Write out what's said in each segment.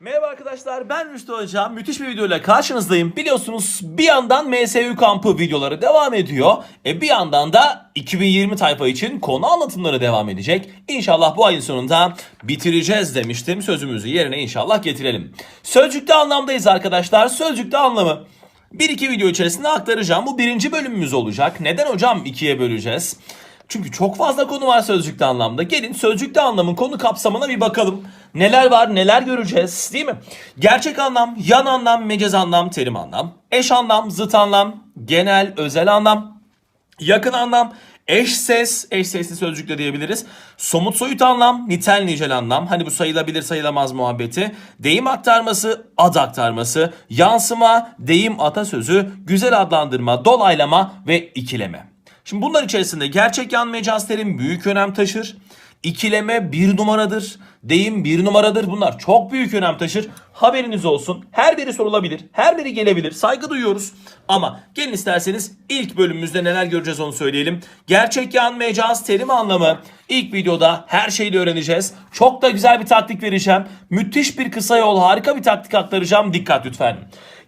Merhaba arkadaşlar ben Rüştü Hocam. Müthiş bir videoyla karşınızdayım. Biliyorsunuz bir yandan MSU kampı videoları devam ediyor. E bir yandan da 2020 tayfa için konu anlatımları devam edecek. İnşallah bu ayın sonunda bitireceğiz demiştim. Sözümüzü yerine inşallah getirelim. Sözcükte anlamdayız arkadaşlar. Sözcükte anlamı. Bir iki video içerisinde aktaracağım. Bu birinci bölümümüz olacak. Neden hocam ikiye böleceğiz? Çünkü çok fazla konu var sözcükte anlamda. Gelin sözcükte anlamın konu kapsamına bir bakalım. Neler var, neler göreceğiz değil mi? Gerçek anlam, yan anlam, mecaz anlam, terim anlam, eş anlam, zıt anlam, genel, özel anlam, yakın anlam, eş ses, eş sesli sözcük de diyebiliriz. Somut soyut anlam, nitel nicel anlam. Hani bu sayılabilir sayılamaz muhabbeti. Deyim aktarması, ad aktarması, yansıma, deyim atasözü, güzel adlandırma, dolaylama ve ikileme. Şimdi bunlar içerisinde gerçek yan mecaz terim büyük önem taşır. İkileme bir numaradır. Deyim bir numaradır. Bunlar çok büyük önem taşır. Haberiniz olsun. Her biri sorulabilir. Her biri gelebilir. Saygı duyuyoruz. Ama gelin isterseniz ilk bölümümüzde neler göreceğiz onu söyleyelim. Gerçek yan mecaz terim anlamı. İlk videoda her şeyi öğreneceğiz. Çok da güzel bir taktik vereceğim. Müthiş bir kısa yol, harika bir taktik aktaracağım. Dikkat lütfen.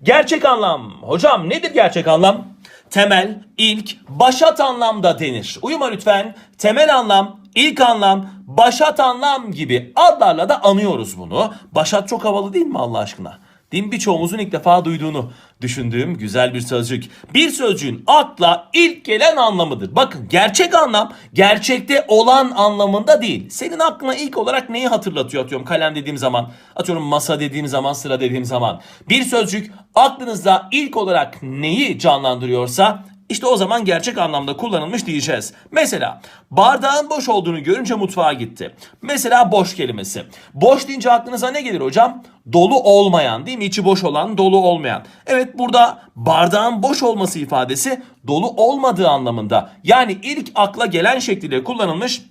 Gerçek anlam. Hocam nedir gerçek anlam? Temel, ilk, başat anlamda denir. Uyuma lütfen. Temel anlam, ilk anlam, başat anlam gibi adlarla da anıyoruz bunu. Başat çok havalı değil mi Allah aşkına? Mi? Birçoğumuzun ilk defa duyduğunu düşündüğüm güzel bir sözcük. Bir sözcüğün akla ilk gelen anlamıdır. Bakın gerçek anlam gerçekte olan anlamında değil. Senin aklına ilk olarak neyi hatırlatıyor atıyorum kalem dediğim zaman, atıyorum masa dediğim zaman, sıra dediğim zaman. Bir sözcük aklınızda ilk olarak neyi canlandırıyorsa işte o zaman gerçek anlamda kullanılmış diyeceğiz. Mesela bardağın boş olduğunu görünce mutfağa gitti. Mesela boş kelimesi. Boş deyince aklınıza ne gelir hocam? Dolu olmayan değil mi? İçi boş olan, dolu olmayan. Evet burada bardağın boş olması ifadesi dolu olmadığı anlamında. Yani ilk akla gelen şekliyle kullanılmış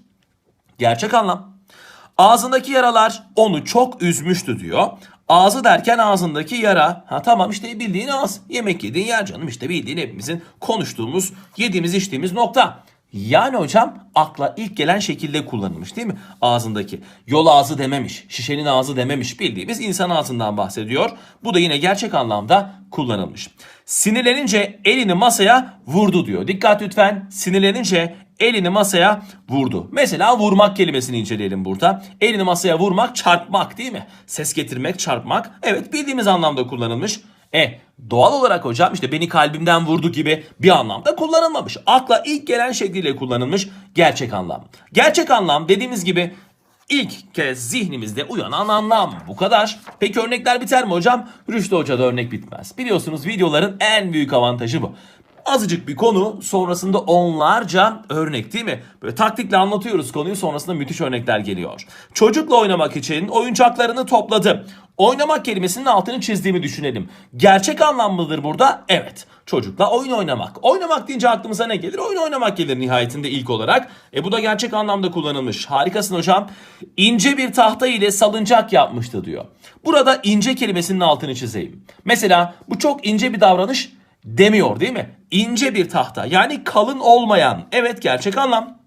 gerçek anlam. Ağzındaki yaralar onu çok üzmüştü diyor. Ağzı derken ağzındaki yara. Ha tamam işte bildiğin ağız. Yemek yediğin yer canım işte bildiğin hepimizin konuştuğumuz, yediğimiz, içtiğimiz nokta. Yani hocam akla ilk gelen şekilde kullanılmış değil mi? Ağzındaki. Yol ağzı dememiş, şişenin ağzı dememiş bildiğimiz insan ağzından bahsediyor. Bu da yine gerçek anlamda kullanılmış. Sinirlenince elini masaya vurdu diyor. Dikkat lütfen. Sinirlenince elini masaya vurdu. Mesela vurmak kelimesini inceleyelim burada. Elini masaya vurmak çarpmak değil mi? Ses getirmek çarpmak. Evet bildiğimiz anlamda kullanılmış. E doğal olarak hocam işte beni kalbimden vurdu gibi bir anlamda kullanılmamış. Akla ilk gelen şekliyle kullanılmış gerçek anlam. Gerçek anlam dediğimiz gibi ilk kez zihnimizde uyanan anlam. Bu kadar. Peki örnekler biter mi hocam? Rüştü Hoca'da örnek bitmez. Biliyorsunuz videoların en büyük avantajı bu. Azıcık bir konu sonrasında onlarca örnek değil mi? Böyle taktikle anlatıyoruz konuyu sonrasında müthiş örnekler geliyor. Çocukla oynamak için oyuncaklarını topladı. Oynamak kelimesinin altını çizdiğimi düşünelim. Gerçek anlam mıdır burada? Evet. Çocukla oyun oynamak. Oynamak deyince aklımıza ne gelir? Oyun oynamak gelir nihayetinde ilk olarak. E bu da gerçek anlamda kullanılmış. Harikasın hocam. İnce bir tahta ile salıncak yapmıştı diyor. Burada ince kelimesinin altını çizeyim. Mesela bu çok ince bir davranış demiyor değil mi? İnce bir tahta yani kalın olmayan. Evet gerçek anlam.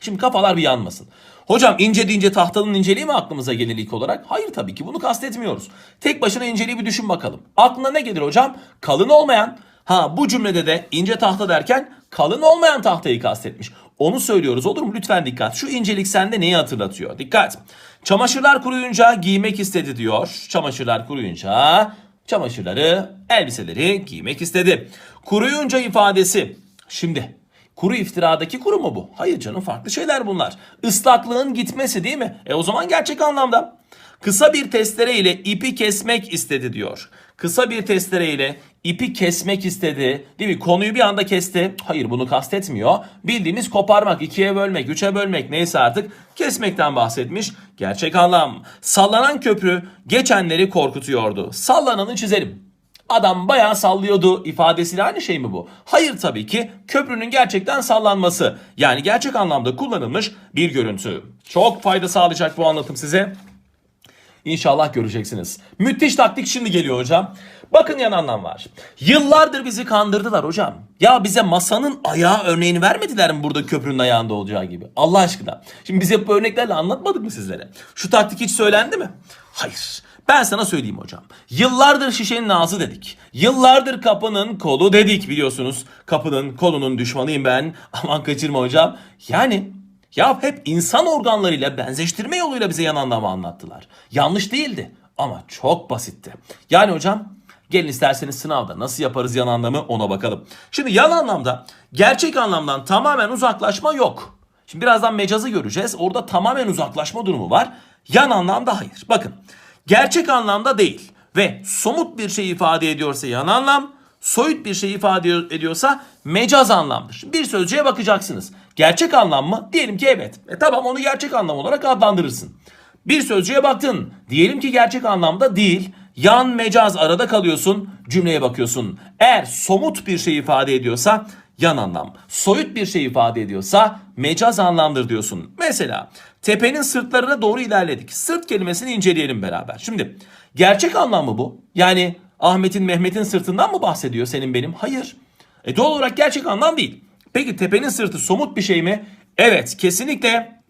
Şimdi kafalar bir yanmasın. Hocam ince deyince tahtanın inceliği mi aklımıza gelir ilk olarak? Hayır tabii ki bunu kastetmiyoruz. Tek başına inceliği bir düşün bakalım. Aklına ne gelir hocam? Kalın olmayan. Ha bu cümlede de ince tahta derken kalın olmayan tahtayı kastetmiş. Onu söylüyoruz olur mu? Lütfen dikkat. Şu incelik sende neyi hatırlatıyor? Dikkat. Çamaşırlar kuruyunca giymek istedi diyor. Çamaşırlar kuruyunca çamaşırları, elbiseleri giymek istedi. Kuruyunca ifadesi. Şimdi kuru iftiradaki kuru mu bu? Hayır canım farklı şeyler bunlar. Islaklığın gitmesi değil mi? E o zaman gerçek anlamda. Kısa bir testere ile ipi kesmek istedi diyor. Kısa bir testere ile ipi kesmek istedi. Değil mi? Konuyu bir anda kesti. Hayır bunu kastetmiyor. Bildiğimiz koparmak, ikiye bölmek, üçe bölmek neyse artık kesmekten bahsetmiş. Gerçek anlam. Sallanan köprü geçenleri korkutuyordu. Sallananı çizelim. Adam bayağı sallıyordu ifadesiyle aynı şey mi bu? Hayır tabii ki köprünün gerçekten sallanması. Yani gerçek anlamda kullanılmış bir görüntü. Çok fayda sağlayacak bu anlatım size. İnşallah göreceksiniz. Müthiş taktik şimdi geliyor hocam. Bakın yan anlam var. Yıllardır bizi kandırdılar hocam. Ya bize masanın ayağı örneğini vermediler mi burada köprünün ayağında olacağı gibi? Allah aşkına. Şimdi biz hep bu örneklerle anlatmadık mı sizlere? Şu taktik hiç söylendi mi? Hayır. Ben sana söyleyeyim hocam. Yıllardır şişenin ağzı dedik. Yıllardır kapının kolu dedik biliyorsunuz. Kapının kolunun düşmanıyım ben. Aman kaçırma hocam. Yani ya hep insan organlarıyla benzeştirme yoluyla bize yan anlamı anlattılar. Yanlış değildi ama çok basitti. Yani hocam gelin isterseniz sınavda nasıl yaparız yan anlamı ona bakalım. Şimdi yan anlamda gerçek anlamdan tamamen uzaklaşma yok. Şimdi birazdan mecazı göreceğiz. Orada tamamen uzaklaşma durumu var. Yan anlamda hayır. Bakın gerçek anlamda değil ve somut bir şey ifade ediyorsa yan anlam, soyut bir şey ifade ediyorsa mecaz anlamdır. Şimdi bir sözcüğe bakacaksınız. Gerçek anlam mı? Diyelim ki evet. E tamam onu gerçek anlam olarak adlandırırsın. Bir sözcüğe baktın. Diyelim ki gerçek anlamda değil. Yan mecaz arada kalıyorsun. Cümleye bakıyorsun. Eğer somut bir şey ifade ediyorsa yan anlam. Soyut bir şey ifade ediyorsa mecaz anlamdır diyorsun. Mesela tepenin sırtlarına doğru ilerledik. Sırt kelimesini inceleyelim beraber. Şimdi gerçek anlam mı bu? Yani Ahmet'in Mehmet'in sırtından mı bahsediyor senin benim? Hayır. E doğal olarak gerçek anlam değil. Peki tepenin sırtı somut bir şey mi? Evet kesinlikle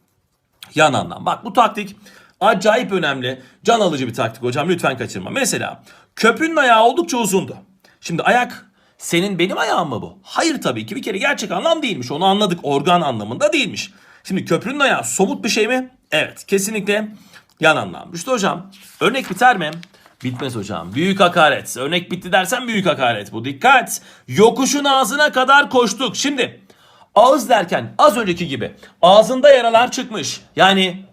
yan anlam. Bak bu taktik acayip önemli. Can alıcı bir taktik hocam lütfen kaçırma. Mesela köprünün ayağı oldukça uzundu. Şimdi ayak senin benim ayağım mı bu? Hayır tabii ki bir kere gerçek anlam değilmiş. Onu anladık organ anlamında değilmiş. Şimdi köprünün ayağı somut bir şey mi? Evet kesinlikle yan anlam. İşte hocam örnek biter mi? Bitmez hocam. Büyük hakaret. Örnek bitti dersen büyük hakaret bu. Dikkat. Yokuşun ağzına kadar koştuk. Şimdi ağız derken az önceki gibi ağzında yaralar çıkmış. Yani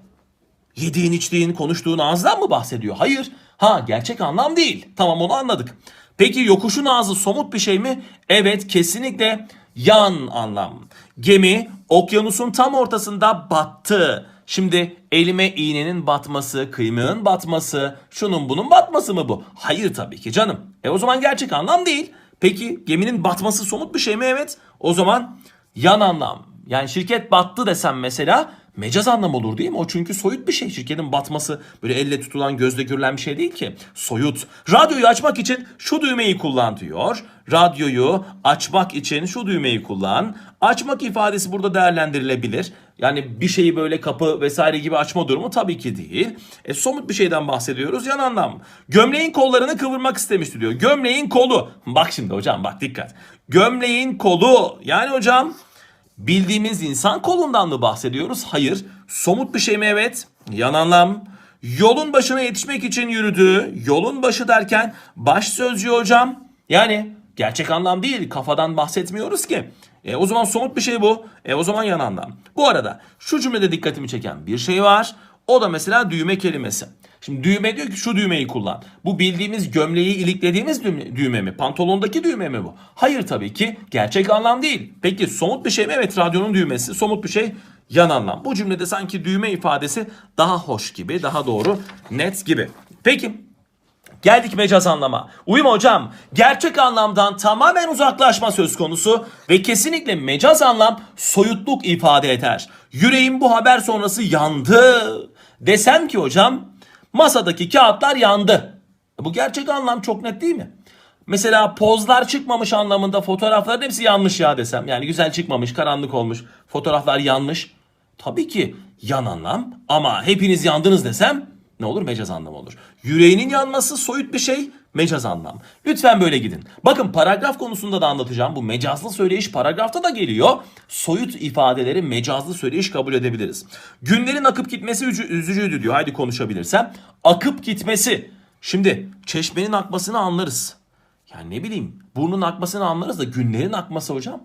yediğin içtiğin konuştuğun ağızdan mı bahsediyor? Hayır. Ha gerçek anlam değil. Tamam onu anladık. Peki yokuşun ağzı somut bir şey mi? Evet kesinlikle yan anlam. Gemi okyanusun tam ortasında battı. Şimdi elime iğnenin batması, kıymığın batması, şunun bunun batması mı bu? Hayır tabii ki canım. E o zaman gerçek anlam değil. Peki geminin batması somut bir şey mi? Evet. O zaman yan anlam. Yani şirket battı desem mesela mecaz anlam olur değil mi? O çünkü soyut bir şey. Şirketin batması böyle elle tutulan gözle görülen bir şey değil ki. Soyut. Radyoyu açmak için şu düğmeyi kullan diyor. Radyoyu açmak için şu düğmeyi kullan. Açmak ifadesi burada değerlendirilebilir. Yani bir şeyi böyle kapı vesaire gibi açma durumu tabii ki değil. E, somut bir şeyden bahsediyoruz yan anlam. Gömleğin kollarını kıvırmak istemişti diyor. Gömleğin kolu. Bak şimdi hocam bak dikkat. Gömleğin kolu. Yani hocam bildiğimiz insan kolundan mı bahsediyoruz? Hayır. Somut bir şey mi? Evet. Yan anlam. Yolun başına yetişmek için yürüdü. Yolun başı derken baş sözcüğü hocam. Yani gerçek anlam değil. Kafadan bahsetmiyoruz ki. E, o zaman somut bir şey bu. E, o zaman yan anlam. Bu arada şu cümlede dikkatimi çeken bir şey var. O da mesela düğme kelimesi. Şimdi düğme diyor ki şu düğmeyi kullan. Bu bildiğimiz gömleği iliklediğimiz düğme, düğme mi? Pantolondaki düğme mi bu? Hayır tabii ki gerçek anlam değil. Peki somut bir şey mi? Evet radyonun düğmesi. Somut bir şey yan anlam. Bu cümlede sanki düğme ifadesi daha hoş gibi, daha doğru, net gibi. Peki Geldik mecaz anlama. Uyuma hocam. Gerçek anlamdan tamamen uzaklaşma söz konusu ve kesinlikle mecaz anlam soyutluk ifade eder. Yüreğim bu haber sonrası yandı. Desem ki hocam masadaki kağıtlar yandı. Bu gerçek anlam çok net değil mi? Mesela pozlar çıkmamış anlamında fotoğrafların hepsi yanlış ya desem. Yani güzel çıkmamış, karanlık olmuş, fotoğraflar yanlış. Tabii ki yan anlam ama hepiniz yandınız desem ne olur? Mecaz anlam olur. Yüreğinin yanması soyut bir şey, mecaz anlam. Lütfen böyle gidin. Bakın paragraf konusunda da anlatacağım. Bu mecazlı söyleyiş paragrafta da geliyor. Soyut ifadeleri mecazlı söyleyiş kabul edebiliriz. Günlerin akıp gitmesi üzü- üzücüydü diyor. Haydi konuşabilirsem. Akıp gitmesi. Şimdi çeşmenin akmasını anlarız. Yani ne bileyim burnun akmasını anlarız da günlerin akması hocam.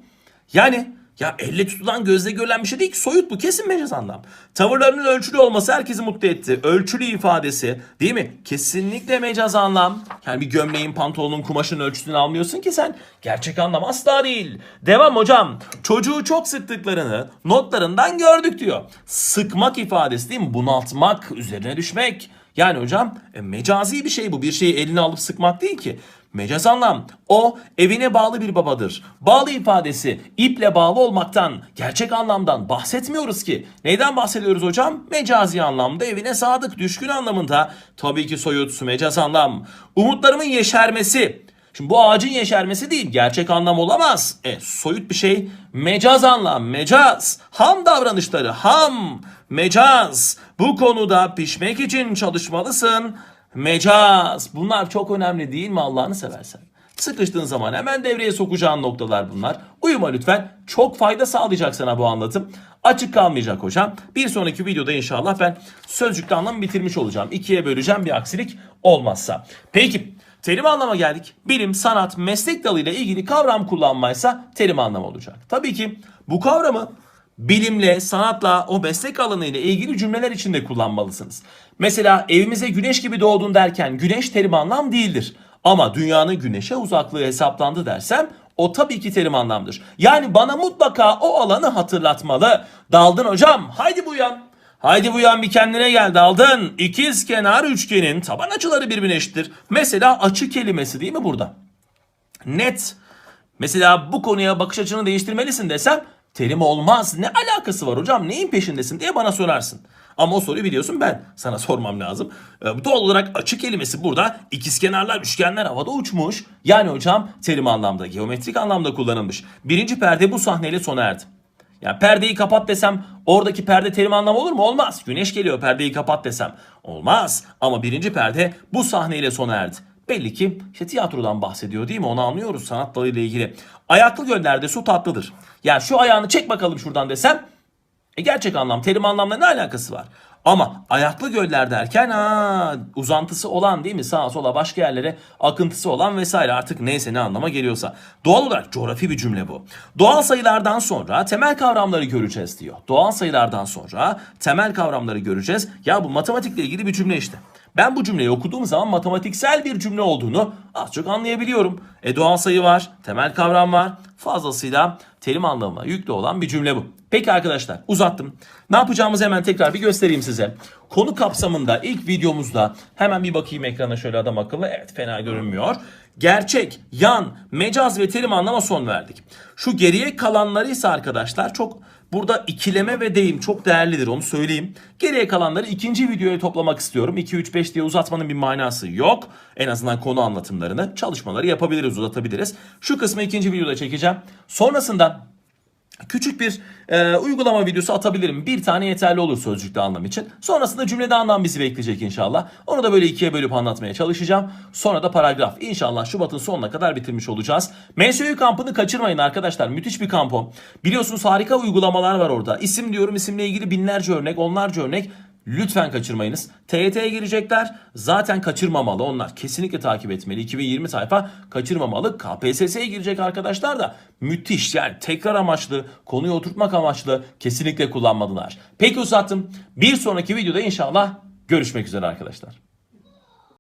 Yani ya elle tutulan gözle görülen bir şey değil ki soyut bu kesin mecaz anlam. Tavırlarının ölçülü olması herkesi mutlu etti. Ölçülü ifadesi değil mi? Kesinlikle mecaz anlam. Yani bir gömleğin pantolonun kumaşın ölçüsünü almıyorsun ki sen. Gerçek anlam asla değil. Devam hocam. Çocuğu çok sıktıklarını notlarından gördük diyor. Sıkmak ifadesi değil mi? Bunaltmak, üzerine düşmek. Yani hocam e, mecazi bir şey bu. Bir şeyi eline alıp sıkmak değil ki. Mecaz anlam. O evine bağlı bir babadır. Bağlı ifadesi iple bağlı olmaktan, gerçek anlamdan bahsetmiyoruz ki. Neyden bahsediyoruz hocam? Mecazi anlamda evine sadık, düşkün anlamında. Tabii ki soyut, mecaz anlam. Umutlarımın yeşermesi. Şimdi bu ağacın yeşermesi değil, gerçek anlam olamaz. E, soyut bir şey, mecaz anlam, mecaz. Ham davranışları, ham, mecaz. Bu konuda pişmek için çalışmalısın. mecaz. Bunlar çok önemli değil mi Allah'ını seversen? Sıkıştığın zaman hemen devreye sokacağın noktalar bunlar. Uyuma lütfen. Çok fayda sağlayacak sana bu anlatım. Açık kalmayacak hocam. Bir sonraki videoda inşallah ben sözcükte anlamı bitirmiş olacağım. İkiye böleceğim bir aksilik olmazsa. Peki terim anlama geldik. Bilim, sanat, meslek dalıyla ilgili kavram kullanmaysa terim anlamı olacak. Tabii ki bu kavramı bilimle, sanatla, o meslek alanıyla ilgili cümleler içinde kullanmalısınız. Mesela evimize güneş gibi doğdun derken güneş terim anlam değildir. Ama dünyanın güneşe uzaklığı hesaplandı dersem o tabii ki terim anlamdır. Yani bana mutlaka o alanı hatırlatmalı. Daldın hocam haydi bu yan. Haydi bu yan bir kendine gel daldın. İkiz kenar üçgenin taban açıları birbirine eşittir. Mesela açı kelimesi değil mi burada? Net. Mesela bu konuya bakış açını değiştirmelisin desem terim olmaz. Ne alakası var hocam neyin peşindesin diye bana sorarsın. Ama o soruyu biliyorsun ben sana sormam lazım. Ee, doğal olarak açı kelimesi burada ikizkenarlar, üçgenler havada uçmuş. Yani hocam terim anlamda, geometrik anlamda kullanılmış. Birinci perde bu sahneyle sona erdi. Ya perdeyi kapat desem oradaki perde terim anlamı olur mu? Olmaz. Güneş geliyor perdeyi kapat desem. Olmaz. Ama birinci perde bu sahneyle sona erdi. Belli ki işte tiyatrodan bahsediyor değil mi? Onu anlıyoruz sanat dalıyla ilgili. Ayaklı göllerde su tatlıdır. Yani şu ayağını çek bakalım şuradan desem e gerçek anlam, terim anlamla ne alakası var? Ama ayaklı göller derken ha, uzantısı olan değil mi? Sağa sola başka yerlere akıntısı olan vesaire artık neyse ne anlama geliyorsa. Doğal olarak coğrafi bir cümle bu. Doğal sayılardan sonra temel kavramları göreceğiz diyor. Doğal sayılardan sonra temel kavramları göreceğiz. Ya bu matematikle ilgili bir cümle işte. Ben bu cümleyi okuduğum zaman matematiksel bir cümle olduğunu az çok anlayabiliyorum. E doğal sayı var, temel kavram var. Fazlasıyla terim anlamına yüklü olan bir cümle bu. Peki arkadaşlar uzattım. Ne yapacağımızı hemen tekrar bir göstereyim size. Konu kapsamında ilk videomuzda hemen bir bakayım ekrana şöyle adam akıllı. Evet fena görünmüyor. Gerçek, yan, mecaz ve terim anlama son verdik. Şu geriye kalanları ise arkadaşlar çok burada ikileme ve deyim çok değerlidir onu söyleyeyim. Geriye kalanları ikinci videoya toplamak istiyorum. 2 3 5 diye uzatmanın bir manası yok. En azından konu anlatımlarını, çalışmaları yapabiliriz, uzatabiliriz. Şu kısmı ikinci videoda çekeceğim. Sonrasında Küçük bir e, uygulama videosu atabilirim. Bir tane yeterli olur sözcükte anlam için. Sonrasında cümlede anlam bizi bekleyecek inşallah. Onu da böyle ikiye bölüp anlatmaya çalışacağım. Sonra da paragraf. İnşallah Şubat'ın sonuna kadar bitirmiş olacağız. MSU kampını kaçırmayın arkadaşlar. Müthiş bir kamp o. Biliyorsunuz harika uygulamalar var orada. İsim diyorum isimle ilgili binlerce örnek, onlarca örnek. Lütfen kaçırmayınız. TYT'ye girecekler. Zaten kaçırmamalı onlar. Kesinlikle takip etmeli. 2020 sayfa kaçırmamalı. KPSS'ye girecek arkadaşlar da müthiş. Yani tekrar amaçlı, konuyu oturtmak amaçlı kesinlikle kullanmalılar. Peki uzattım. Bir sonraki videoda inşallah görüşmek üzere arkadaşlar.